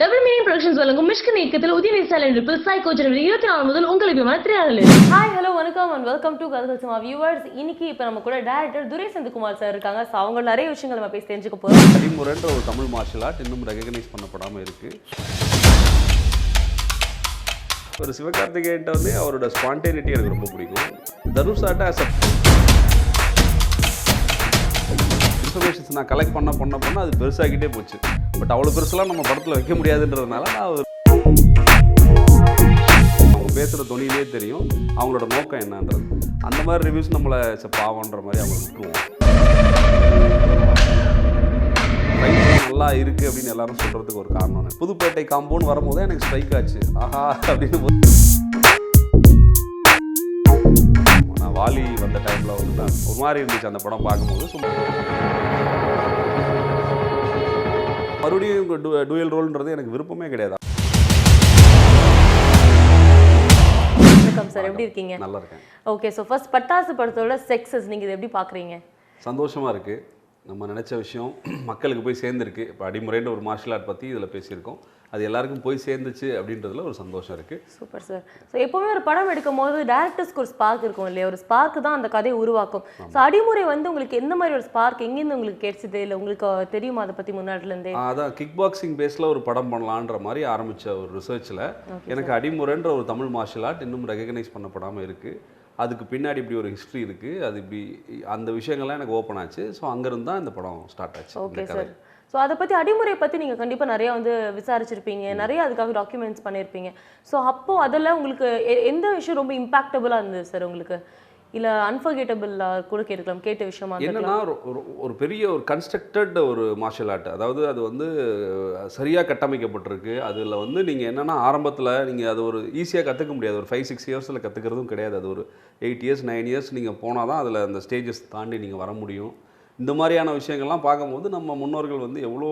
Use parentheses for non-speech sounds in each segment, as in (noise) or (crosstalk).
Double meaning productions வழங்கும் மிஷ்கன் இயக்கத்தில் உதயநிதி ஸ்டாலின் இருப்பில் சைக்கோ ஜனவரி இருபத்தி நாலு முதல் உங்கள் விமான திரையாடலில் ஹாய் ஹலோ வணக்கம் அண்ட் வெல்கம் டு கதகள் சும்மா வியூவர்ஸ் இன்னைக்கு இப்போ நம்ம கூட டேரக்டர் துரை செந்தில்குமார் சார் இருக்காங்க. ஸோ அவங்க நிறைய விஷயங்கள் நம்ம பேசி தெரிஞ்சுக்க போகிறோம் அடிமுறைன்ற ஒரு தமிழ் மார்ஷல் ஆர்ட் இன்னும் ரெகக்னைஸ் பண்ணப்படாமல் இருக்கு. ஒரு சிவகார்த்திகேயன்ட்ட வந்து அவரோட ஸ்பான்டேனிட்டி எனக்கு ரொம்ப பிடிக்கும். தனுஷ் ஆட்ட ஆஸ் இன்ஃபர்மேஷன்ஸ் நான் கலெக்ட் பண்ண பண்ண பண்ண அது பெருசாகிட்டே போச்சு. பட் அவ்வளோ பெருசெல்லாம் நம்ம படத்தில் வைக்க முடியாதுன்றதுனால நான் அவங்க பேசுகிற தொழிலே தெரியும். அவங்களோட நோக்கம் என்னன்றது. அந்த மாதிரி ரிவ்யூஸ் நம்மளை ச பாவன்ற மாதிரி அவங்க விட்டுருவோம் நல்லா இருக்குது அப்படின்னு எல்லாரும் சொல்கிறதுக்கு ஒரு காரணம் புதுப்பேட்டை காம்பவுண்ட் வரும்போது எனக்கு ஸ்ட்ரைக் ஆச்சு. ஆஹா அப்படின்னு நான் வாலி வந்த டைமில் வந்து நான் ஒரு மாதிரி இருந்துச்சு அந்த படம் பார்க்கும்போது. சும்மா மறுபடியும் டூயல் ரோல்ன்றது எனக்கு விருப்பமே கிடையாது. வணக்கம் சார். எப்படி இருக்கீங்க? நல்லா இருக்கேன். ஓகே ஸோ ஃபர்ஸ்ட் பட்டாசு படத்தோட செக்ஸஸ் நீங்கள் இதை எப்படி பார்க்குறீங்க? சந்தோஷமாக இருக்குது நம்ம நினச்ச விஷயம் மக்களுக்கு போய் சேர்ந்துருக்கு. இப்போ அடிமுறைன்ற ஒரு மார்ஷல் ஆர்ட் பற்றி இதில் பேசியிருக்கோம். அது எல்லாருக்கும் போய் சேர்ந்துச்சு அப்படின்றதுல ஒரு சந்தோஷம் இருக்குது சூப்பர் சார் ஸோ எப்போவுமே ஒரு படம் எடுக்கும் போது டேரக்டர்ஸ்க்கு ஒரு ஸ்பார்க் இருக்கும் இல்லையா? ஒரு ஸ்பார்க் தான் அந்த கதையை உருவாக்கும். ஸோ அடிமுறை வந்து உங்களுக்கு எந்த மாதிரி ஒரு ஸ்பார்க் எங்கேருந்து உங்களுக்கு கிடைச்சது? இல்லை உங்களுக்கு தெரியுமா அதை பற்றி முன்னாடிலேருந்தே? அதான் கிக் பாக்ஸிங் பேஸில் ஒரு படம் பண்ணலான்ற மாதிரி ஆரம்பித்த ஒரு ரிசர்ச்சில் எனக்கு அடிமுறைன்ற ஒரு தமிழ் மார்ஷல் ஆர்ட் இன்னும் ரெகக்னைஸ் பண்ணப்படாமல் இருக்குது அதுக்கு பின்னாடி இப்படி ஒரு ஹிஸ்ட்ரி இருக்குது அது இப்படி அந்த விஷயங்கள்லாம் எனக்கு ஓப்பன் ஆச்சு. ஸோ அங்கேருந்து தான் இந்த படம் ஸ்டார்ட் ஆச்சு. ஓகே சார் ஸோ அதை பற்றி அடிமுறை பற்றி நீங்கள் கண்டிப்பாக நிறையா வந்து விசாரிச்சிருப்பீங்க. நிறைய அதுக்காக டாக்குமெண்ட்ஸ் பண்ணியிருப்பீங்க ஸோ அப்போ அதில் உங்களுக்கு எந்த விஷயம் ரொம்ப இம்பாக்டபுளாக இருந்தது சார் உங்களுக்கு? இல்லை அன்ஃபர்கெட்டபிளாக கூட கேட்கலாம் கேட்ட விஷயமா என்னன்னா ஒரு பெரிய ஒரு கன்ஸ்ட்ரக்டட் ஒரு மார்ஷல் ஆர்ட் அதாவது அது வந்து சரியாக கட்டமைக்கப்பட்டிருக்கு. அதில் வந்து நீங்கள் என்னென்னா ஆரம்பத்தில் நீங்கள் அது ஒரு ஈஸியாக கற்றுக்க முடியாது. ஒரு ஃபைவ் சிக்ஸ் இயர்ஸில் கற்றுக்கிறதும் கிடையாது. அது ஒரு எயிட் இயர்ஸ் நைன் இயர்ஸ் நீங்கள் போனால் தான் அதில் அந்த ஸ்டேஜஸ் தாண்டி நீங்கள் வர முடியும். இந்த மாதிரியான விஷயங்கள்லாம் பார்க்கும்போது நம்ம முன்னோர்கள் வந்து எவ்வளோ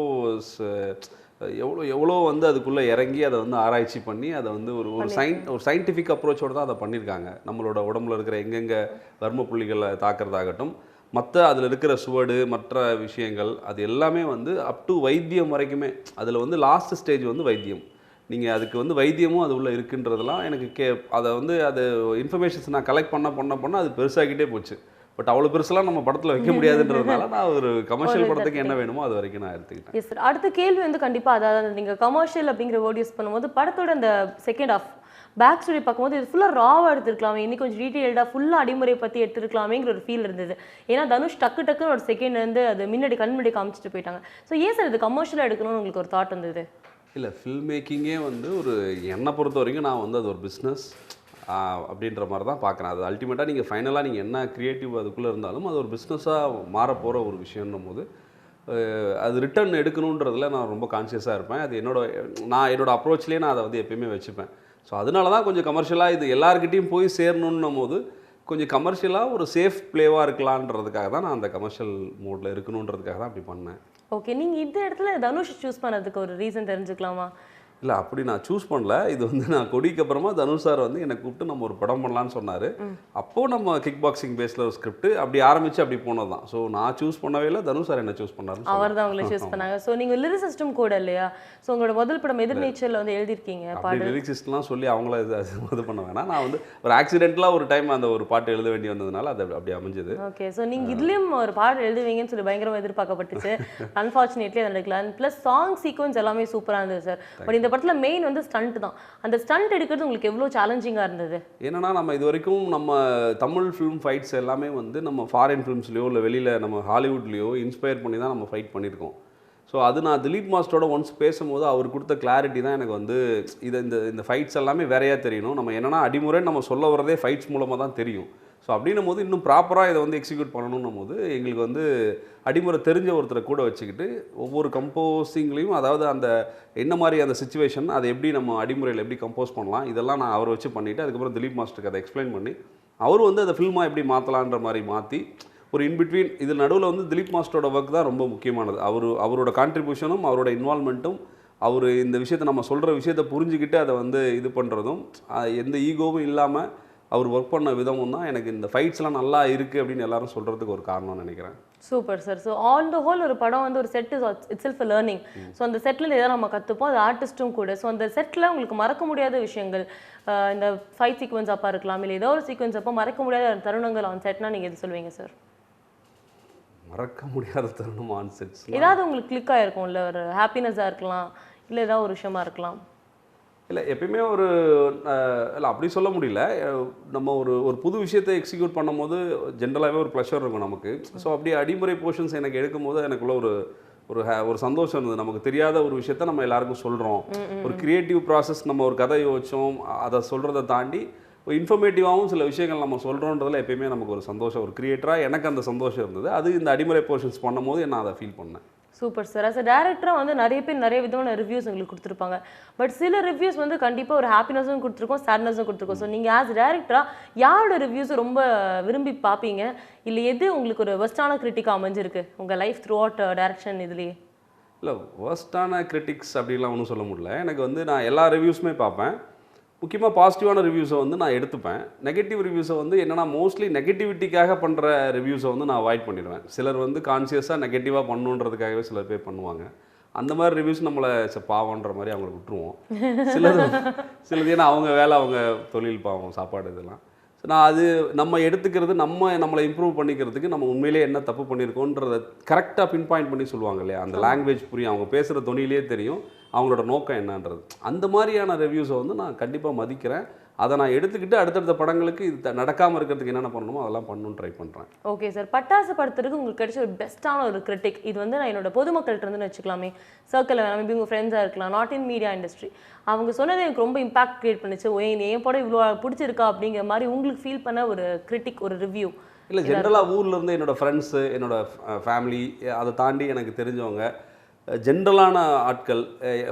எவ்வளோ எவ்வளோ வந்து அதுக்குள்ளே இறங்கி அதை வந்து ஆராய்ச்சி பண்ணி அதை வந்து ஒரு ஒரு சயின் ஒரு சயின்டிஃபிக் அப்ரோச்சோடு தான் அதை பண்ணியிருக்காங்க. நம்மளோட உடம்புல இருக்கிற எங்கெங்கே வர்ம புள்ளிகளை தாக்குறதாகட்டும் மற்ற அதில் இருக்கிற சுவடு மற்ற விஷயங்கள் அது எல்லாமே வந்து அப் டு வைத்தியம் வரைக்குமே அதில் வந்து லாஸ்ட் ஸ்டேஜ் வந்து வைத்தியம். நீங்கள் அதுக்கு வந்து வைத்தியமும் அது உள்ளே இருக்குன்றதெல்லாம் எனக்கு கே அதை வந்து அது இன்ஃபர்மேஷன்ஸ் நான் கலெக்ட் பண்ண பண்ண பண்ண அது பெருசாகிட்டே போச்சு. பட் அவ்வளோ பெருசெல்லாம் நம்ம படத்தில் வைக்க முடியாதுன்றதுனால நான் ஒரு கமர்ஷியல் படத்துக்கு என்ன வேணுமோ அது வரைக்கும் நான் எடுத்துக்கிட்டேன். எஸ் சார் அடுத்த கேள்வி வந்து கண்டிப்பாக அதாவது நீங்கள் கமர்ஷியல் அப்படிங்கிற வேர்ட் யூஸ் பண்ணும்போது படத்தோட அந்த செகண்ட் ஆஃப் பேக் ஸ்டோரி பார்க்கும்போது இது ஃபுல்லாக ராவாக எடுத்துருக்கலாமே. இன்னும் கொஞ்சம் டீட்டெயில்டாக ஃபுல்லாக அடிமுறை பற்றி எடுத்துருக்கலாமேங்கிற ஒரு ஃபீல் இருந்தது. ஏன்னா தனுஷ் டக்கு டக்குன்னு ஒரு செகண்ட் வந்து அது முன்னாடி கண் முன்னாடி காமிச்சிட்டு போயிட்டாங்க. ஸோ ஏன் சார் இது கமர்ஷியலாக எடுக்கணும்னு உங்களுக்கு ஒரு தாட் வந்தது. இல்லை ஃபில்ம் மேக்கிங்கே வந்து ஒரு என்னை பொறுத்த வரைக்கும் நான் வந்து அது ஒரு பிஸ்னஸ் அப்படின்ற மாதிரி தான் பார்க்குறேன். அது அல்டிமேட்டாக நீங்கள் ஃபைனலாக நீங்கள் என்ன க்ரியேட்டிவ் அதுக்குள்ளே இருந்தாலும் அது ஒரு பிஸ்னஸாக மாறப்போகிற ஒரு விஷயம்னும் போது அது ரிட்டர்ன் எடுக்கணுன்றதுல நான் ரொம்ப கான்சியஸாக இருப்பேன். அது என்னோட நான் என்னோட அப்ரோச்லேயே நான் அதை வந்து எப்பயுமே வச்சுப்பேன். ஸோ அதனால தான் கொஞ்சம் கமர்ஷியலாக இது எல்லாருக்கிட்டையும் போய் சேரணுன்னும் போது கொஞ்சம் கமர்ஷியலாக ஒரு சேஃப் ப்ளேவாக இருக்கலான்றதுக்காக தான் நான் அந்த கமர்ஷியல் மோடில் இருக்கணுன்றதுக்காக தான் அப்படி பண்ணேன். ஓகே நீங்கள் இந்த இடத்துல தனுஷ் சூஸ் பண்ணதுக்கு ஒரு ரீசன் தெரிஞ்சுக்கலாமா? இல்லை அப்படி நான் சூஸ் பண்ணல. இது வந்து நான் கொடிக்கு அப்புறமா தனுஷ் சார் வந்து என்னை கூப்பிட்டு நம்ம ஒரு படம் பண்ணலான்னு சொன்னார். அப்போது நம்ம கிக் பாக்ஸிங் பேஸில் ஒரு ஸ்கிரிப்ட் அப்படி ஆரம்பித்து அப்படி போனது தான் ஸோ நான் சூஸ் பண்ணவே இல்லை தனுஷ் சார் என்ன சூஸ் சொல்லலாம். அவர் தான் உங்களை சூஸ் பண்ணாங்க. ஸோ நீங்கள் லிரிசிஸ்டும் கூட இல்லையா? ஸோ உங்களோட முதல் படம் எதிர்நீச்சலில் வந்து எழுதியிருக்கீங்க அப்படி பாடல். லிரிக்ஸிஸ்ட்லாம் சொல்லி அவங்கள இது பண்ண வேணாம். நான் வந்து ஒரு ஆக்சிடென்டலாக ஒரு டைம் அந்த ஒரு பாட்டு எழுத வேண்டி வந்ததுனால அது அப்படி- அமைஞ்சது. ஓகே ஸோ நீங்கள் இதுலேயும் ஒரு பாடல் எழுதுவீங்கன்னு சொல்லி பயங்கரமாக எதிர்பார்க்கப்பட்டுச்சு. (laughs) அன்ஃபார்ச்சுனேட்லி அது நடக்கல. ப்ளஸ் சாங் சீக்வன்ஸ் எல்லாமே சூப்பராக இருந்தது சார் பட் இந்த படத்தில் மெயின் வந்து ஸ்டண்ட் தான். அந்த ஸ்டண்ட் எடுக்கிறது உங்களுக்கு எவ்வளோ சேலஞ்சிங்காக இருந்தது? என்னன்னா நம்ம இது வரைக்கும் நம்ம தமிழ் ஃபிலிம் ஃபைட்ஸ் எல்லாமே வந்து நம்ம ஃபாரின் ஃபிலிம்ஸ்லையோ இல்லை வெளியில் நம்ம ஹாலிவுட்லேயோ இன்ஸ்பயர் பண்ணி தான் நம்ம ஃபைட் பண்ணியிருக்கோம். ஸோ அது நான் திலீப் மாஸ்டரோட ஒன்ஸ் பேசும்போது அவர் கொடுத்த கிளாரிட்டி தான் எனக்கு வந்து இது இந்த இந்த ஃபைட்ஸ் எல்லாமே வேறையாக தெரியணும். நம்ம என்னென்னா அடிமுறை நம்ம சொல்ல வரதே ஃபைட்ஸ் மூலமாக தான் தெரியும். ஸோ அப்படின்னும் போது இன்னும் ப்ராப்பராக இதை வந்து எக்ஸிக்யூட் பண்ணணும்னும் போது எங்களுக்கு வந்து அடிமுறை தெரிஞ்ச ஒருத்தரை கூட வச்சுக்கிட்டு ஒவ்வொரு கம்போஸிங்லேயும் அதாவது அந்த என்ன மாதிரி அந்த சுச்சுவேஷன் அதை எப்படி நம்ம அடிமுறையில் எப்படி கம்போஸ் பண்ணலாம் இதெல்லாம் நான் அவரை வச்சு பண்ணிவிட்டு அதுக்கப்புறம் திலீப் மாஸ்டருக்கு அதை எக்ஸ்பிளைன் பண்ணி அவர் வந்து அதை ஃபில்மாக எப்படி மாற்றலான்ற மாதிரி மாற்றி ஒரு இன்பிட்வீன் இது நடுவில் வந்து திலீப் மாஸ்டரோட ஒர்க் தான் ரொம்ப முக்கியமானது. அவர் அவரோட கான்ட்ரிபியூஷனும் அவரோட இன்வால்மெண்ட்டும் அவர் இந்த விஷயத்தை நம்ம சொல்கிற விஷயத்தை புரிஞ்சுக்கிட்டு அதை வந்து இது பண்ணுறதும் எந்த ஈகோவும் இல்லாமல் அவர் ஒர்க் பண்ண விதமும் தான் எனக்கு இந்த ஃபைட்ஸ்லாம் நல்லா இருக்குது அப்படின்னு எல்லாரும் சொல்கிறதுக்கு ஒரு காரணம்னு நினைக்கிறேன். Super sir so on the whole ஒரு படம் வந்து ஒரு set is it self learning so அந்த செட்டில் எதாவது நம்ம கற்றுப்போம் அது ஆர்டிஸ்ட்டும் கூட. ஸோ அந்த செட்டில் உங்களுக்கு மறக்க முடியாத விஷயங்கள் இந்த ஃபைட் சீக்வன்ஸ் அப்பா இருக்கலாம் இல்லை ஏதோ ஒரு சீக்வன்ஸ் அப்போ மறக்க முடியாத தருணங்கள் ஆன் செட்னா நீங்கள் எது சொல்லுவீங்க சார் மறக்க முடியாத தருணம் ஆன் செட்ஸ் ஏதாவது உங்களுக்கு கிளிக் இல்லை ஒரு ஹாப்பினஸாக இருக்கலாம் இல்லை ஏதாவது ஒரு விஷயமா இருக்கலாம். இல்லை எப்பயுமே ஒரு இல்லை அப்படி சொல்ல முடியல. நம்ம ஒரு ஒரு புது விஷயத்தை எக்ஸிக்யூட் பண்ணும்போது ஜென்ரலாகவே ஒரு ப்ளஷர் இருக்கும் நமக்கு. ஸோ அப்படியே அடிமுறை போர்ஷன்ஸ் எனக்கு எடுக்கும்போது எனக்குள்ள ஒரு ஒரு ஒரு சந்தோஷம் இருந்தது. நமக்கு தெரியாத ஒரு விஷயத்த நம்ம எல்லாருக்கும் சொல்கிறோம் ஒரு கிரியேட்டிவ் ப்ராசஸ் நம்ம ஒரு கதை யோசிச்சோம் அதை சொல்கிறத தாண்டி ஒரு இன்ஃபர்மேட்டிவாகவும் சில விஷயங்கள் நம்ம சொல்கிறோன்றதுல எப்பயுமே நமக்கு ஒரு சந்தோஷம். ஒரு கிரியேட்டராக எனக்கு அந்த சந்தோஷம் இருந்தது. அது இந்த அடிமுறை போர்ஷன்ஸ் பண்ணும்போது நான் அதை ஃபீல் பண்ணேன். Super sir. அஸ் அ டேரக்டராக வந்து நிறைய பேர் நிறைய விதமான ரிவ்யூஸ் உங்களுக்கு கொடுத்துருப்பாங்க. பட் சில ரிவ்யூஸ் வந்து கண்டிப்பாக ஒரு ஹாப்பினஸும் கொடுத்துருக்கோம் சேட்னஸும் கொடுத்துருக்கோம். ஸோ நீங்கள் ஆஸ் டேரக்டராக யாரோட ரிவ்யூஸை ரொம்ப விரும்பி பார்ப்பீங்க? இல்லை எது உங்களுக்கு ஒரு பெஸ்ட்டான கிரிட்டிக்காக அமைஞ்சிருக்கு உங்கள் லைஃப் த்ரூ அவுட் டேரக்ஷன் இதுலேயே? இல்லை ஒர்ஸ்டான கிரிட்டிக்ஸ் அப்படிலாம் ஒன்றும் சொல்ல முடியல. எனக்கு வந்து நான் எல்லா ரிவ்யூஸுமே பார்ப்பேன். முக்கியமாக பாசிட்டிவான ரிவ்யூஸை வந்து நான் எடுத்துப்பேன். நெகட்டிவ் ரிவ்யூஸை வந்து என்னன்னா மோஸ்ட்லி நெகட்டிவிட்டிக்காக பண்ணுற ரிவ்யூஸை வந்து நான் அவாய்ட் பண்ணிடுவேன். சிலர் வந்து கான்சியஸாக நெகட்டிவாக பண்ணணுன்றதுக்காகவே சிலர் பேர் பண்ணுவாங்க. அந்த மாதிரி ரிவ்யூஸ் நம்மளை பாவன்ற மாதிரி அவங்களுக்கு விட்டுருவோம். சிலது சிலது ஏன்னா அவங்க வேலை அவங்க தொழில் பாவம் சாப்பாடு இதெல்லாம். நான் அது நம்ம எடுத்துக்கிறது நம்ம நம்மளை இம்ப்ரூவ் பண்ணிக்கிறதுக்கு நம்ம உண்மையிலேயே என்ன தப்பு பண்ணியிருக்கோன்றத கரெக்டாக பின் பாயிண்ட் பண்ணி சொல்லுவாங்க இல்லையா? அந்த லாங்குவேஜ் புரியும். அவங்க பேசுகிற தொனியிலே தெரியும். அவங்களோட நோக்கம் என்னன்றது. அந்த மாதிரியான ரிவ்யூஸை வந்து நான் கண்டிப்பாக மதிக்கிறேன். அதை நான் எடுத்துக்கிட்டு அடுத்தடுத்த படங்களுக்கு இது நடக்காமல் இருக்கிறதுக்கு என்னென்ன பண்ணணுமோ அதெல்லாம் பண்ணணும்னு ட்ரை பண்ணுறேன் ஓகே சார் பட்டாசு படத்துக்கு உங்களுக்கு கிடைச்ச ஒரு பெஸ்ட்டான ஒரு கிரிட்டிக் இது வந்து நான் என்னோட பொதுமக்கள்கிட்ட இருந்து வச்சுக்கலாமே. சர்க்கிளில் வேணாம். மேபி உங்கள் ஃப்ரெண்ட்ஸாக இருக்கலாம். நாட் இன் மீடியா இண்டஸ்ட்ரி அவங்க சொன்னது எனக்கு ரொம்ப இம்பாக்ட் கிரியேட் பண்ணுச்சு. ஓ என் படம் இவ்வளோ பிடிச்சிருக்கா? அப்படிங்கிற மாதிரி உங்களுக்கு ஃபீல் பண்ண ஒரு கிரிட்டிக் ஒரு ரிவ்யூ இல்லை ஜென்ரலாக ஊர்ல இருந்து என்னோட ஃப்ரெண்ட்ஸு என்னோட ஃபேமிலி அதை தாண்டி எனக்கு தெரிஞ்சவங்க ஜென்ரலான ஆட்கள்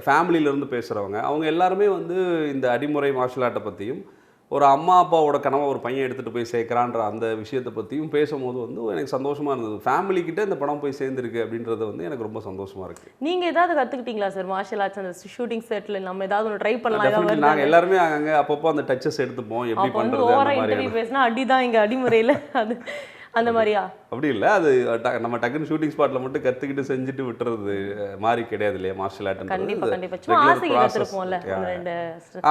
ஃபேமிலியிலேருந்து பேசுகிறவங்க அவங்க எல்லாருமே வந்து இந்த அடிமுறை மார்ஷல் ஆர்ட்டை பற்றியும் ஒரு அம்மா அப்பாவோட கனவை ஒரு பையன் எடுத்துகிட்டு போய் சேர்க்குறான்ற அந்த விஷயத்தை பற்றியும் பேசும்போது வந்து எனக்கு சந்தோஷமாக இருந்தது. ஃபேமிலி கிட்ட இந்த படம் போய் சேர்ந்துருக்கு அப்படின்றது வந்து எனக்கு ரொம்ப சந்தோஷமாக இருக்குது நீங்க ஏதாவது கத்துக்கிட்டீங்களா சார் மார்ஷல் ஆர்ட்ஸ் அந்த ஷூட்டிங் செட்ல நம்ம ஏதாவது ஒன்று ட்ரை பண்ணலாம்? நாங்கள் எல்லாருமே அங்கங்கே அப்பப்போ அந்த டச்சஸ் எடுத்துப்போம் எப்படி பண்ணுறது பேசினா அடிதான் இங்க அடிமுறையில. அது அந்த மாதிரியா? அப்படி இல்லை. அது நம்ம டக்குன்னு ஷூட்டிங் ஸ்பாட்டில் மட்டும் கற்றுக்கிட்டு செஞ்சுட்டு விட்டுறது மாதிரி கிடையாது இல்லையா? மார்ஷல் கண்டிப்பா ஆர்ட்ன்றது கண்டிப்பா. சும்மா ரெண்டு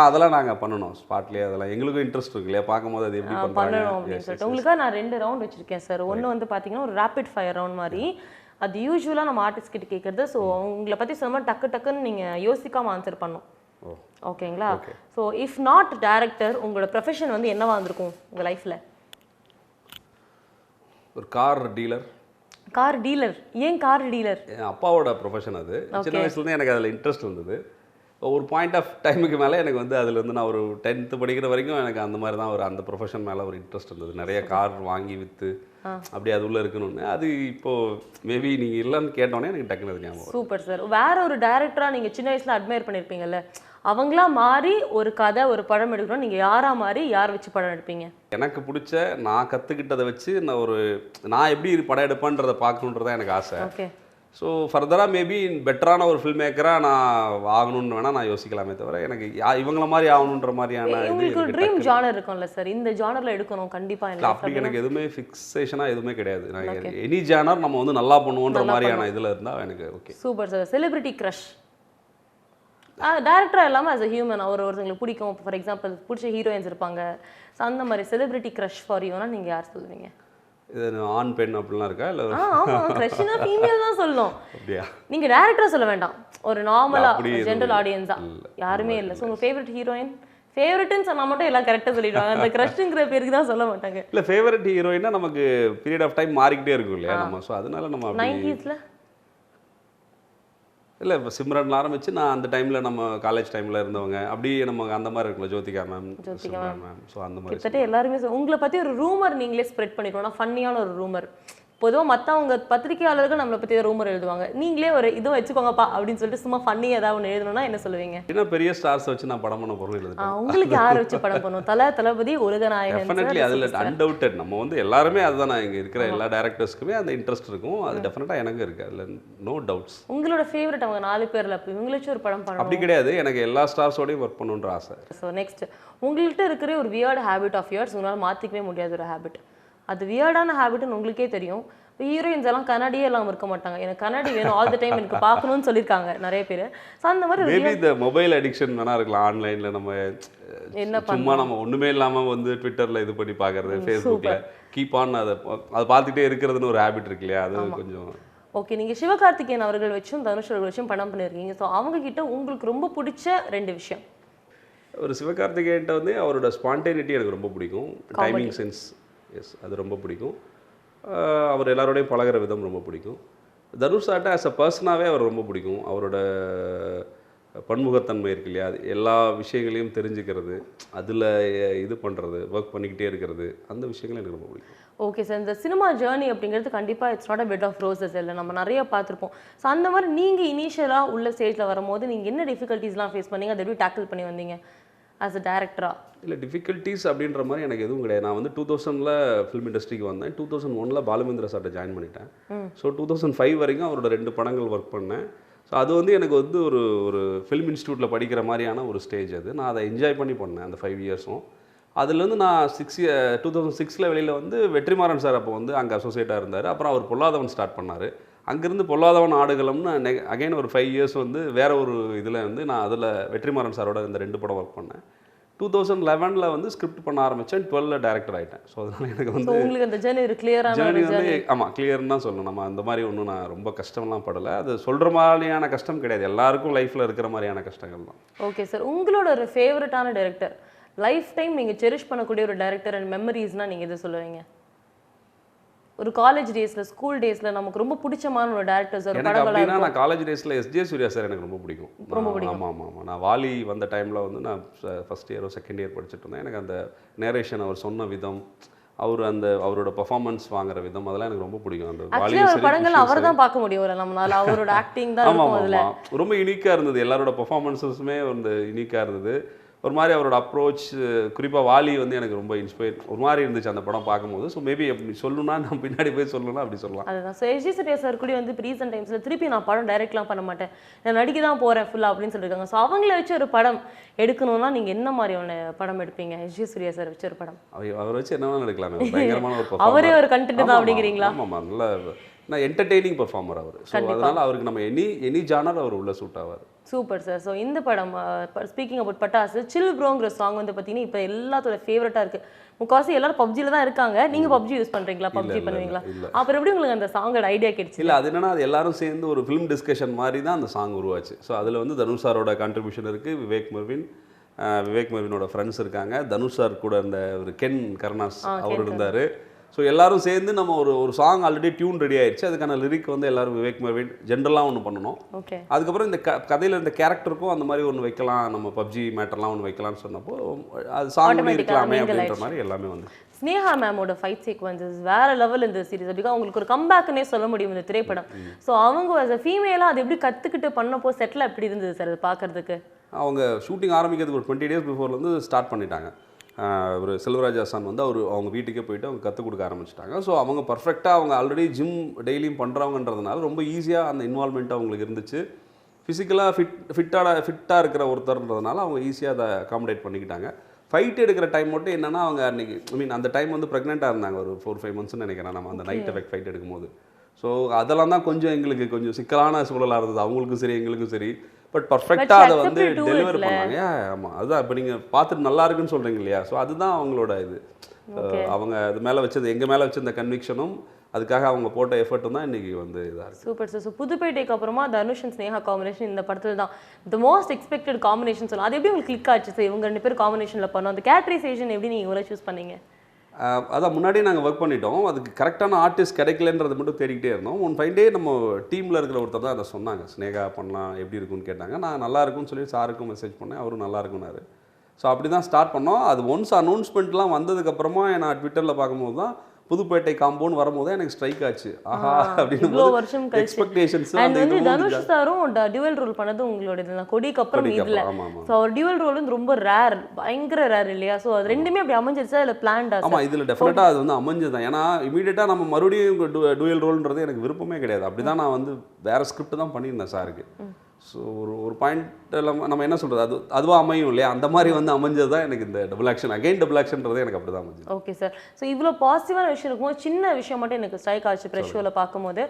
அதெல்லாம் நாங்கள் பண்ணணும். ஸ்பாட்லேயே அதெல்லாம். எங்களுக்கும் இன்ட்ரெஸ்ட் இருக்கு இல்லையா? பார்க்கும்போது அது எப்படி ஆ, பண்ணுறாங்க பண்ணணும் அப்படின்னு சொல்லிட்டு. உங்களுக்காக நான் ரெண்டு ரவுண்ட் வச்சிருக்கேன் சார் ஒன்று வந்து பார்த்தீங்கன்னா ஒரு ரேபிட் ஃபயர் ரவுண்ட் மாதிரி. அது யூஸ்வலாக நம்ம ஆர்டிஸ்ட் கிட்ட கேட்குறது ஸோ உங்களை பற்றி சொன்ன டக்கு டக்குன்னு நீங்கள் யோசிக்காம ஆன்சர் பண்ணும். ஓகேங்களா ஸோ இஃப் நாட் டேரக்டர் உங்களோட ப்ரொஃபஷன் வந்து என்னவா இருந்திருக்கும் உங்கள் லைஃப்பில் ஒரு கார் டீலர் கார் டீலர் ஏன் கார் டீலர் என் அப்பாவோட ப்ரொஃபஷன் அது. சின்ன வயசுலேருந்து எனக்கு அதில் இன்ட்ரெஸ்ட் இருந்தது ஒரு பாயிண்ட் ஆஃப் டைமுக்கு மேலே எனக்கு வந்து அதில் வந்து நான் ஒரு டென்த்து படிக்கிற வரைக்கும் எனக்கு அந்த மாதிரி தான் ஒரு அந்த ப்ரொஃபஷன் மேலே ஒரு இன்ட்ரெஸ்ட் இருந்தது. நிறைய கார் வாங்கி விற்று அப்படி அது உள்ளே இருக்கணும்னு. அது இப்போது மேபி நீங்கள் இல்லைன்னு கேட்டோன்னே எனக்கு டக்குனு அது ஞாபகம். சூப்பர் சார் வேற ஒரு டேரக்டராக நீங்கள் சின்ன வயசுல அட்மையர் பண்ணியிருப்பீங்கல்ல அவங்களா மாறி ஒரு கதை ஒரு படம் எடுக்கணும் நீங்கள் யாரா மாறி யார் வச்சு படம் எடுப்பீங்க? எனக்கு பிடிச்ச நான் கற்றுக்கிட்டதை வச்சு நான் ஒரு நான் எப்படி படம் எடுப்பேன்றதை பார்க்கணுன்றதான் எனக்கு ஆசை. ஓகே ஸோ ஃபர்தராக மேபி பெட்டரான ஒரு ஃபில்ம் மேக்கராக நான் ஆகணும்னு வேணால் நான் யோசிக்கலாமே தவிர எனக்கு இவங்கள மாதிரி ஆகணுன்ற மாதிரியான உங்களுக்கு ஒரு ட்ரீம் ஜானர் இருக்கும்ல சார் இந்த ஜானர்ல எடுக்கணும் கண்டிப்பா இல்ல, அப்படி எனக்கு எதுவுமே ஃபிக்ஸேஷனாக எதுவுமே கிடையாது. நான் எனி ஜேனர் நம்ம வந்து நல்லா பண்ணுவோன்ற மாதிரியான இதில் இருந்தால் எனக்கு okay super sir celebrity crush டேரக்டரா இல்லாமல் as a ஹியூமன் அவர் ஒருத்தங்களுக்கு பிடிக்கும். ஃபார் எக்ஸாம்பிள் பிடிச்ச ஹீரோயின்ஸ் இருப்பாங்க. ஸோ அந்த மாதிரி செலிபிரிட்டி க்ரஷ் ஃபார் யூனா நீங்க யார் சொல்லுவீங்க? இது ஆண் பெண் அப்படிலாம் இருக்கா? இல்லை ஆ ஆமா. க்ரஷ்னா ஃபீமேல் தான் சொல்லணும் அப்படியா? நீங்க டேரக்டரா சொல்ல வேண்டாம். ஒரு நார்மலா அப்படி எதுவும் ஜென்ரல் ஆடியன்ஸ் தான் யாருமே இல்லை ஸோ உங்க ஃபேவரட் ஹீரோயின் ஃபேவரட்னு சொன்னா மட்டும் எல்லாம் கரெக்டாக சொல்லிடுவாங்க. அந்த க்ரஷ்ங்கிற பேருக்கு தான் சொல்ல மாட்டாங்க. இல்லை ஃபேவரட் ஹீரோயினா நமக்கு பீரியட் ஆஃப் டைம் மாறிக்கிட்டே இருக்கும் இல்லையா? நம்ம ஸோ அதனால நம்ம நைன்டீஸ்ல இல்லை இப்போ சிம்ரன்ல ஆரம்பிச்சு நான் அந்த டைமில் நம்ம காலேஜ் டைமில் இருந்தவங்க. அப்படியே நம்ம அந்த மாதிரி இருக்குல்ல Jyothika ma'am Simran ma'am so அந்த மாதிரி கிட்டத்தட்ட எல்லாருமே உங்களை பத்தி ஒரு ரூமர் நீங்களே ஸ்ப்ரெட் பண்ணிக்கணும் ஃபன்னியான ஒரு ரூமர் பொதுவா மத்தவங்க பத்திரிகையாளர்கள் நம்மளை பத்தி ரூமர் எழுதுவாங்க. நீங்களே ஒரு இதுவும் வச்சுக்கோங்கப்பா அப்படின்னு சொல்லிட்டு சும்மா ஃபன்னி ஏதாவது ஒன்று எழுதணும்னா என்ன சொல்லுவீங்க? என்ன பெரிய ஸ்டார்ஸ் வச்சு நான் படம் பண்ண போகிறோம் எழுதுட்டேன் உங்களுக்கு யார் வச்சு படம் பண்ணும்? தல தளபதி உலகநாயகன் டெஃபினெட்லி அதில். அன்டவுட்டட் நம்ம வந்து எல்லாருமே அதுதான் இங்கே இருக்கிற எல்லா டேரக்டர்ஸ்க்குமே அந்த இன்ட்ரெஸ்ட் இருக்கும். அது டெஃபினட்டாக எனக்கு இருக்கு. அதில் நோ டவுட்ஸ் உங்களோட ஃபேவரட் அவங்க நாலு பேர்ல இவங்களுச்சும் ஒரு படம் பண்ணணும். அப்படி கிடையாது. எனக்கு எல்லா ஸ்டார்ஸோடையும் ஒர்க் பண்ணணுன்ற ஆசை. ஸோ நெக்ஸ்ட் உங்கள்கிட்ட இருக்கிற ஒரு வியர்டு ஹேபிட் ஆஃப் yours உங்களால் மாற்றிக்கவே முடியாத ஒரு ஹேபிட் அது வியர்டான ஹேபிட்னு உங்களுக்கே தெரியும். ஹீரோயின்ஸ் எல்லாம் கண்ணாடியே இல்லாம இருக்க மாட்டாங்க. எனக்கு கண்ணாடி வேணும் ஆல் த டைம் எனக்கு பார்க்கணும்னு சொல்லியிருக்காங்க நிறைய பேர். ஸோ அந்த மாதிரி மேபி இந்த மொபைல் அடிக்ஷன் வேணா இருக்கலாம். ஆன்லைன்ல நம்ம என்ன சும்மா நம்ம ஒண்ணுமே இல்லாம வந்து ட்விட்டர்ல இது பண்ணி பார்க்கறது ஃபேஸ்புக்ல கீப் ஆன் அதை அதை பார்த்துட்டே இருக்கிறதுன்னு ஒரு ஹேபிட் இருக்கு இல்லையா? அது கொஞ்சம் ஓகே நீங்க சிவகார்த்திகேயன் அவர்கள் வச்சும் தனுஷ் அவர்கள் வச்சும் படம் பண்ணியிருக்கீங்க. ஸோ அவங்க கிட்ட உங்களுக்கு ரொம்ப பிடிச்ச ரெண்டு விஷயம். ஒரு சிவகார்த்திகேயன்ட்ட வந்து அவரோட ஸ்பான்டேனிட்டி எனக்கு ரொம்ப பிடிக்கும். டைமிங் சென்ஸ் எஸ் அது ரொம்ப பிடிக்கும். அவர் எல்லாரோடையும் பழகுற விதம் ரொம்ப பிடிக்கும். தனுஷ் சார்ட்ட ஆஸ் அ பர்சனாகவே அவர் ரொம்ப பிடிக்கும். அவரோட பன்முகத்தன்மை இருக்கு இல்லையா? அது எல்லா விஷயங்களையும் தெரிஞ்சுக்கிறது அதில் இது பண்ணுறது ஒர்க் பண்ணிக்கிட்டே இருக்கிறது அந்த விஷயங்கள் எனக்கு ரொம்ப பிடிக்கும். ஓகே சார் இந்த சினிமா ஜேர்னி அப்படிங்கிறது கண்டிப்பாக it's not a bed of roses இல்லை. நம்ம நிறைய பார்த்துருப்போம். ஸோ அந்த மாதிரி நீங்கள் இனிஷியலாக உள்ள ஸ்டேஜில் வரும்போது நீங்கள் என்ன டிஃபிகல்ட்டிஸ்லாம் ஃபேஸ் பண்ணீங்க? அதை எப்படி டேக்கிள் பண்ணி வந்தீங்க? ஆஸ் அ டேரக்டரா இல்லை டிஃபிகல்ட்டிஸ் அப்படின்ற மாதிரி எனக்கு எதுவும் கிடையாது. நான் வந்து டூ தௌசண்டில் ஃபிலிம் இண்டஸ்ட்ரிக்கு வந்தேன். டூ தௌசண்ட் ஒனில் பாலமேந்திர சார்ட்ட ஜாயின் பண்ணிட்டேன். ஸோ டூ தௌசண்ட் ஃபைவ் வரைக்கும் அவரோட ரெண்டு படங்கள் ஒர்க் பண்ணேன். ஸோ அது வந்து எனக்கு வந்து ஒரு ஒரு ஃபிலிம் இன்ஸ்டியூட்டில் படிக்கிற மாதிரியான ஒரு ஸ்டேஜ் அது. நான் அதை என்ஜாய் பண்ணி பண்ணேன் அந்த ஃபைவ் இயர்ஸும் அதுலேருந்து நான் சிக்ஸ் டூ தௌசண்ட் சிக்ஸில் வெளியில் வந்து வெற்றிமாறன் சார் அப்போ வந்து அங்கே அசோசியேட்டாக இருந்தார். அப்புறம் அவர் பொல்லாதவன் ஸ்டார்ட் பண்ணார். அங்கேருந்து பொல்லாதவன் ஆடுகளம்னு அகைன் ஒரு ஃபைவ் இயர்ஸ் வந்து வேற ஒரு இதில் வந்து நான் அதில் வெற்றிமாறன் சாரோட இந்த ரெண்டு படம் ஒர்க் பண்ணேன். டூ தௌசண்ட் லெவனில் வந்து ஸ்கிரிப்ட் பண்ண ஆரம்பித்தேன் டுவெல்ல டேரக்டர் ஆகிட்டேன் ஸோ அதனால் எனக்கு வந்து உங்களுக்கு அந்த ஜேர்னி ஒரு கிளியரான ஜேர்னி வந்து ஆமாம் கிளியர்னு தான் சொல்லணும். நம்ம அந்த மாதிரி ஒன்றும் நான் ரொம்ப கஷ்டம்லாம் படலை. அது சொல்கிற மாதிரியான கஷ்டம் கிடையாது. எல்லாருக்கும் லைஃப்பில் இருக்கிற மாதிரியான கஷ்டங்கள் தான். ஓகே சார் உங்களோட ஒரு ஃபேவரட்டான டைரக்டர் லைஃப் டைம் நீங்கள் செரிஷ் பண்ணக்கூடிய ஒரு டைரக்டர் அண்ட் மெமரிஸ்னால் நீங்கள் எது சொல்லுவீங்க? ஒரு காலேஜ் டேஸில் ஸ்கூல் டேஸில் நமக்கு ரொம்ப பிடிச்சமான ஒரு டேரக்டர்ஸ் ஒரு எனக்கு படங்களாக நான் காலேஜ் டேஸில் எஸ்ஜே சூர்யா சார் எனக்கு ரொம்ப பிடிக்கும். ரொம்ப நான் ஆமாம் ஆமாம் ஆமாம் நான் வாலி வந்த டைமில் வந்து நான் ஃபஸ்ட் இயரோ செகண்ட் இயர் படிச்சுட்டு இருந்தேன். எனக்கு அந்த நேரேஷன் அவர் சொன்ன விதம் அவர் அந்த அவரோட பெர்ஃபார்மன்ஸ் வாங்குற விதம் அதெல்லாம் எனக்கு ரொம்ப பிடிக்கும். அந்த சரி, படங்கள் அவர் சரி. தான் பார்க்க முடியும் நம்மளால. அவரோட ஆக்டிங் தான் ரொம்ப யூனிக்காக இருந்தது. எல்லாரோட பெர்ஃபார்மன்ஸஸுமே வந்து யூனிக்காக இருந்தது. ஒரு மாதிரி அவரோட அப்ரோச் குறிப்பாக வாலி வந்து எனக்கு ரொம்ப இன்ஸ்பயர் ஒரு மாதிரி இருந்துச்சு அந்த படம் பார்க்கும்போது. ஸோ மேபி அப்படி சொல்லணும்னா நான் பின்னாடி போய் சொல்லணும்னா அப்படி சொல்லலாம். அதுதான். ஸோ எஸ்ஜி சூர்யா சார் கூட வந்து ரீசெண்ட் டைம்ஸில் திருப்பி நான் படம் டைரக்ட்லாம் பண்ண மாட்டேன். நான் நடிக்க தான் போகிறேன் ஃபுல்லாக அப்படின்னு சொல்லியிருக்காங்க ஸோ அவங்கள வச்சு ஒரு படம் எடுக்கணும்னா நீங்கள் என்ன மாதிரியான படம் எடுப்பீங்க? எஸ்ஜி சூர்யா சார் வச்சு ஒரு படம். அவ- அவரை வச்சு என்ன வேணாலும் எடுக்கலாமே பயங்கரமான ஒரு (laughs) அவரே. ஒரு content தான் அப்படிங்கிறீங்களா? ஆமா ஆமாம் நல்ல நான் என்டர்டெய்னிங் பெர்ஃபார்மர் அவர். ஸோ அதனால அவருக்கு நம்ம எனி எனி ஜானர் அவர் உள்ள சூட் ஆவார். சூப்பர் சார் ஸோ இந்த படம் ஸ்பீக்கிங் அபவுட் பட்டாசு சில் ப்ரோங்கிற சாங் வந்து பார்த்தீங்கன்னா இப்போ எல்லாத்தோட ஃபேவரட்டாக இருக்குது முக்கால்வாசி எல்லாரும் பப்ஜியில் தான் இருக்காங்க. நீங்கள் பப்ஜி யூஸ் பண்ணுறீங்களா பப்ஜி பண்ணுவீங்களா. அப்புறம் எப்படி உங்களுக்கு அந்த சாங்கோட ஐடியா கிடைச்சு இல்லை அது என்னன்னா அது எல்லாரும் சேர்ந்து ஒரு ஃபிலிம் டிஸ்கஷன் மாதிரி தான் அந்த சாங் உருவாச்சு. ஸோ அதில் வந்து தனுஷ் சாரோட கான்ட்ரிபியூஷன் இருக்குது விவேக் மெர்வின் விவேக் மெர்வினோட ஃப்ரெண்ட்ஸ் இருக்காங்க. தனுஷ் சார் கூட அந்த ஒரு கென் கருணாஸ் அவர் இருந்தார். ஸோ எல்லாரும் சேர்ந்து நம்ம ஒரு ஒரு சாங் ஆல்ரெடி டியூன் ரெடி ஆயிடுச்சு அதுக்கான லிரிக் வந்து எல்லாரும் விவேக் மெர்வின் ஜென்ரலாக ஒன்று பண்ணணும். ஓகே அதுக்கப்புறம் இந்த க கதையில் இருந்த கேரக்டருக்கும் அந்த மாதிரி ஒன்று வைக்கலாம். நம்ம பப்ஜி மேட்டர்லாம் ஒன்று வைக்கலாம்னு சொன்னப்போ அது சாங் இருக்கலாமே அப்படின்ற. மாதிரி எல்லாமே வந்து ஸ்னேஹா மேமோட ஃபைட் சீக்வன்சஸ் வேற லெவல் இந்த சீரிஸ் பிகாஸ் அவங்களுக்கு ஒரு கம்பேக்னே சொல்ல முடியும் இந்த திரைப்படம். ஸோ அவங்க as a ஃபீமேலாக அது எப்படி கற்றுக்கிட்டு பண்ணப்போ செட்டில் எப்படி இருந்தது சார் அது பார்க்கறதுக்கு? அவங்க ஷூட்டிங் ஆரம்பிக்கிறதுக்கு ஒரு டுவெண்ட்டி டேஸ் பிஃபோர்லேருந்து ஸ்டார்ட் பண்ணிட்டாங்க. ஒரு செல்வராஜ் அசான் வந்து அவர் அவங்க வீட்டுக்கே போயிட்டு அவங்க கற்றுக் கொடுக்க ஆரம்பிச்சிட்டாங்க. ஸோ அவங்க பர்ஃபெக்டாக அவங்க ஆல்ரெடி ஜிம் டெய்லியும் பண்ணுறவங்கன்றதுனால ரொம்ப ஈஸியாக அந்த இன்வால்மெண்ட் அவங்களுக்கு இருந்துச்சு. ஃபிசிக்கலாக ஃபிட் ஃபிட்டாக ஃபிட்டாக இருக்கிற ஒருத்தர்ன்றதுனால அவங்க ஈஸியாக அதை அகாமடேட் பண்ணிக்கிட்டாங்க. ஃபைட் எடுக்கிற டைம் மட்டும் என்னன்னா அவங்க அன்னைக்கு ஐ மீன் அந்த டைம் வந்து ப்ரெக்னெண்ட்டாக இருந்தாங்க. ஒரு ஃபோர் ஃபைவ் மந்த்ஸ்னு நினைக்கிறேன் நம்ம அந்த நைட் எஃபெக்ட் ஃபைட் எடுக்கும்போது. ஸோ அதெல்லாம் தான் கொஞ்சம் எங்களுக்கு கொஞ்சம் சிக்கலான சூழலாக இருந்தது. அவங்களுக்கும் சரி எங்களுக்கும் சரி. பட் பர்ஃபெக்டாக அதை வந்து டெலிவர். பண்ணாங்க. ஆமாம் அதுதான் இப்போ நீங்கள் பார்த்துட்டு நல்லா இருக்குன்னு சொல்கிறீங்க இல்லையா? ஸோ அதுதான் அவங்களோட இது. அவங்க அது மேலே வச்சது எங்கள் மேலே வச்சிருந்த கன்விக்ஷனும் அதுக்காக அவங்க போட்ட எஃபர்ட்டும் தான் இன்னைக்கு வந்து இதாக சூப்பர் சார் ஸோ புதுப்பேட்டைக்கு அப்புறமா தனுஷ் and ஸ்னேகா காம்பினேஷன் இந்த படத்தில் தான். த மோஸ்ட் எக்ஸ்பெக்டட் காம்பினேஷன் சொல்லலாம். அது எப்படி உங்களுக்கு கிளிக் ஆச்சு சார் இவங்க ரெண்டு பேரும் காம்பினேஷனில் பண்ணோம். அந்த கேரக்டரைசேஷன் எப்படி நீங்கள் இவரை சூஸ் பண்ணீங்க? அதான் முன்னாடியே நாங்கள் ஒர்க் பண்ணிட்டோம். அதுக்கு கரெக்டான ஆர்டிஸ்ட் கிடைக்கலன்றது மட்டும் தேடிக்கிட்டே இருந்தோம். ஒன் ஃபைன் டே நம்ம டீமில் இருக்கிற ஒருத்தர் தான் அதை சொன்னாங்க. ஸ்னேகா பண்ணலாம் எப்படி இருக்குன்னு கேட்டாங்க. நான் நல்லா இருக்கும்னு சொல்லி சாருக்கும் மெசேஜ் பண்ணேன். அவரும் நல்லா இருக்குன்னாரு ஸோ அப்படி தான் ஸ்டார்ட் பண்ணோம். அது ஒன்ஸ் அனௌன்ஸ்மெண்ட்லாம் வந்ததுக்கப்புறமா நான் ட்விட்டரில் பார்க்கும்போது தான் புதுப்பேட்டை காம்பவுண்ட் வரும்போது எனக்கு ஸ்ட்ரைக் ஆச்சு. ஆஹா அப்படின்னு வருஷம் எக்ஸ்பெக்டேஷன்ஸ் அண்ட் வந்து தனுஷ் சாரும் டியூவல் ரோல் பண்ணது உங்களோட இதுதான் கொடிக்கு அப்புறம் இதுல. ஆமா, ஆமா. ஸோ அவர் டியூவல் ரோல் வந்து ரொம்ப ரேர் பயங்கர ரேர் இல்லையா? ஸோ அது ரெண்டுமே அப்படி அமைஞ்சிருச்சு அதில் பிளான்டா ஆமாம் இதில் டெஃபினட்டாக அது வந்து அமைஞ்சது தான் ஏன்னா இமீடியட்டாக நம்ம மறுபடியும் டுவெல் ரோல்ன்றது எனக்கு விருப்பமே கிடையாது. அப்படி தான் நான் வந்து வேறு ஸ்கிரிப்ட் தான் பண்ணியிருந்தேன் சாருக்கு. ஸோ ஒரு ஒரு பாயிண்ட் நம்ம என்ன சொல்கிறது அது அதுவாக அமையும் இல்லையா? அந்த மாதிரி வந்து அமைஞ்சது தான் எனக்கு இந்த டபுள் ஆக்ஷன் அகைன் டபுள் ஆக்ஷன்றதே எனக்கு அப்படி தான் அமைஞ்சது ஓகே சார் ஸோ இவ்வளோ பாசிட்டிவான விஷயம் இருக்கும்போது சின்ன விஷயம் மட்டும் எனக்கு ஸ்ட்ரைக் ஆச்சு ப்ரெஷ் ஷோவில் பார்க்கும்போது.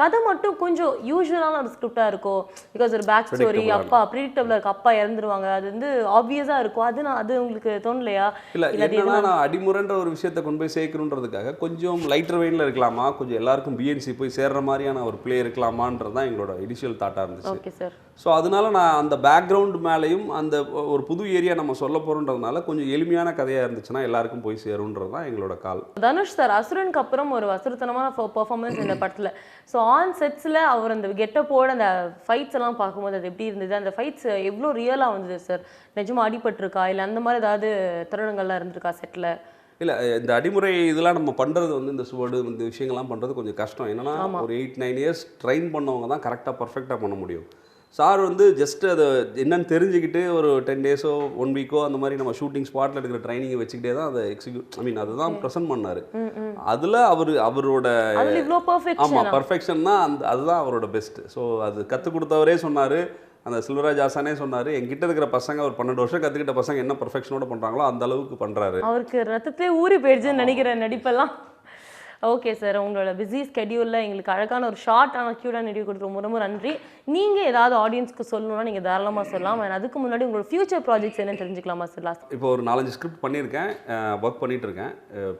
கதை மட்டும் கொஞ்சம் யூஸ்வலான ஒரு ஸ்கிரிப்டாக இருக்கும் பிகாஸ் ஒரு பேக் ஸ்டோரி அப்பா ப்ரிடிக்டபிளாக இருக்கு அப்பா இறந்துருவாங்க. அது வந்து ஆப்வியஸாக இருக்கும் அது நான் அது உங்களுக்கு தோணலையா? இல்லை என்னன்னா நான் அடிமுறைன்ற ஒரு விஷயத்தை கொண்டு போய் சேர்க்கணுன்றதுக்காக கொஞ்சம் லைட்டர் வெயினில் இருக்கலாமா? கொஞ்சம் எல்லாருக்கும் பிஎன்சி போய் சேர்ற மாதிரியான ஒரு பிளே இருக்கலாமான்றது தான் எங்களோட இனிஷியல் தாட்டாக இருந்துச்சு. Okay sir. ஸோ அதனால நான் அந்த பேக்ரவுண்ட் மேலேயும் அந்த ஒரு புது ஏரியா நம்ம சொல்ல போகிறோன்றதுனால கொஞ்சம் எளிமையான கதையாக இருந்துச்சுன்னா எல்லாருக்கும் போய் சேருன்றது தான் எங்களோட கால் தனுஷ் சார் அசுரனுக்கு அப்புறம் ஒரு அசுரத்தனமான பெர்ஃபார்மன்ஸ் இந்த படத்துல. ஸோ ஆன் செட்ஸில் அவர் அந்த கெட்டப்போட அந்த ஃபைட்ஸ் எல்லாம் பார்க்கும்போது அது எப்படி இருந்தது? அந்த ஃபைட்ஸ் எவ்வளோ ரியலாக வந்தது சார்? நிஜமா அடிபட்டிருக்கா? இல்லை அந்த மாதிரி ஏதாவது தருணங்கள்லாம் இருந்திருக்கா செட்டில் இல்லை இந்த அடிமுறை இதெல்லாம் நம்ம பண்ணுறது வந்து இந்த சுவடு இந்த விஷயங்கள்லாம் பண்ணுறது கொஞ்சம் கஷ்டம். என்னன்னா ஒரு எயிட் நைன் இயர்ஸ் ட்ரெயின் பண்ணவங்க தான் கரெக்டாக பர்ஃபெக்டாக பண்ண முடியும். சார் வந்து ஜஸ்ட் அதை என்னன்னு தெரிஞ்சுக்கிட்டு ஒரு டென் டேஸோ ஒன் வீக்கோ அந்த மாதிரி நம்ம ஷூட்டிங் ஸ்பாட்டில் எடுக்கிற ட்ரைனிங்கை வச்சுக்கிட்டே தான் அதை எக்ஸிக்யூட் ஐ மீன் அதுதான் ப்ரெசென்ட் பண்ணார். அதில் அவர் அவரோட ஆமாம் பர்ஃபெக்ஷன் தான் அந்த அதுதான் அவரோட பெஸ்ட் ஸோ அது கற்றுக் கொடுத்தவரே சொன்னார். அந்த சில்வராஜ் ஆசானே சொன்னார். என்கிட்ட இருக்கிற பசங்க ஒரு பன்னெண்டு வருஷம் கற்றுக்கிட்ட பசங்க என்ன பர்ஃபெக்ஷனோட பண்ணுறாங்களோ அந்த அளவுக்கு பண்ணுறாரு அவருக்கு ரத்தத்திலே ஊறி போயிடுச்சுன்னு நினைக்கிறேன் நடிப்பெல்லாம். ஓகே சார் உங்களோட பிஸி ஸ்கெடியூலில் எங்களுக்கு அழகான ஒரு ஷார்ட்டான க்யூட்டான நடிவு கொடுத்து ரொம்ப ரொம்ப நன்றி. நீங்கள் ஏதாவது ஆடியன்ஸ்க்கு சொல்லணும்னா நீங்கள் தாராளமாக சொல்லலாம். அதுக்கு முன்னாடி உங்களோட ஃபியூச்சர் ப்ராஜெக்ட்ஸ் என்னன்னு தெரிஞ்சுக்கலாமா சார் லாஸ்ட் இப்போ ஒரு நாலஞ்சு ஸ்கிரிப்ட் பண்ணியிருக்கேன். ஒர்க் பண்ணிட்டு இருக்கேன்.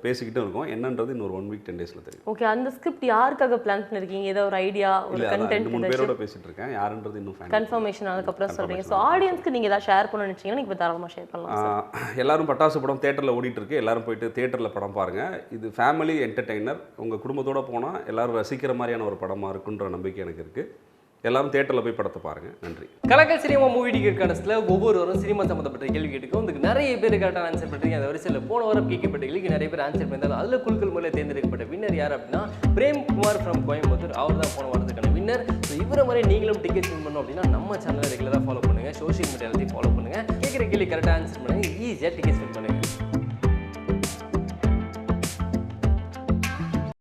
பேசிக்கிட்டும் இருக்கோம். என்னன்றது இன்னொரு ஒன் வீக் டென் டேஸில் தெரியும். ஓகே அந்த ஸ்கிரிப்ட் யாருக்காக பிளான் பண்ணிருக்கீங்க? ஏதோ ஒரு ஐடியா ஒரு கண்டென்ட் மூணு பேரோட பேசிட்டு இருக்கேன் யாருன்றது இன்னும் கன்ஃபர்மேஷன் அதுக்கப்புறம் சொல்றீங்க. ஸோ ஆடியன்ஸ்க்கு நீங்கள் ஏதாவது ஷேர் பண்ணணும்னு நினச்சிங்கன்னா நீங்கள் தாராளமாக ஷேர் பண்ணலாம் எல்லாரும் பட்டாசு படம் தேட்டரில் ஓடிட்டு இருக்கு. எல்லாரும் போயிட்டு தேட்டரில் படம் பாருங்க. இது ஃபேமிலி என்டர்டெய்னர் உங்கள் குடும்பத்தோட போனால் எல்லாரும் ரசிக்கிற மாதிரியான ஒரு படமாக இருக்குன்ற நம்பிக்கை எனக்கு இருக்குது எல்லாம் தேட்டரில் போய் படத்தை பாருங்க. நன்றி. கலக்கல் சினிமா மூவி டிக்கெட் கணஸ்ல ஒவ்வொருவரும் சினிமா சம்மந்தப்பட்ட கேள்வி கேட்டுக்கும் இதுக்கு நிறைய பேர் கரெக்டான ஆன்சர் பண்ணுறீங்க அந்த வரிசையில் போன வாரம் கேட்கப்பட்ட கேள்விக்கு நிறைய பேர் ஆன்சர் பண்ணியிருந்தாங்க. அதில் குழுக்கள் முறையில் தேர்ந்தெடுக்கப்பட்ட வின்னர் யார் அப்படின்னா பிரேம் குமார் ஃப்ரம் கோயம்புத்தூர். அவர் தான் போன வாரத்துக்கான வின்னர் ஸோ இவரை மாதிரி நீங்களும் டிக்கெட் வின் பண்ணணும் அப்படின்னா நம்ம சேனலை ரெகுலராக ஃபாலோ பண்ணுங்க. சோஷியல் மீடியா எல்லாத்தையும் ஃபாலோ பண்ணுங்கள் கேட்குற கேள்வி கரெக்டாக ஆன்சர் பண்ணுங்க. ஈஸியாக டிக்கெட் வின் பண்ணுங்கள்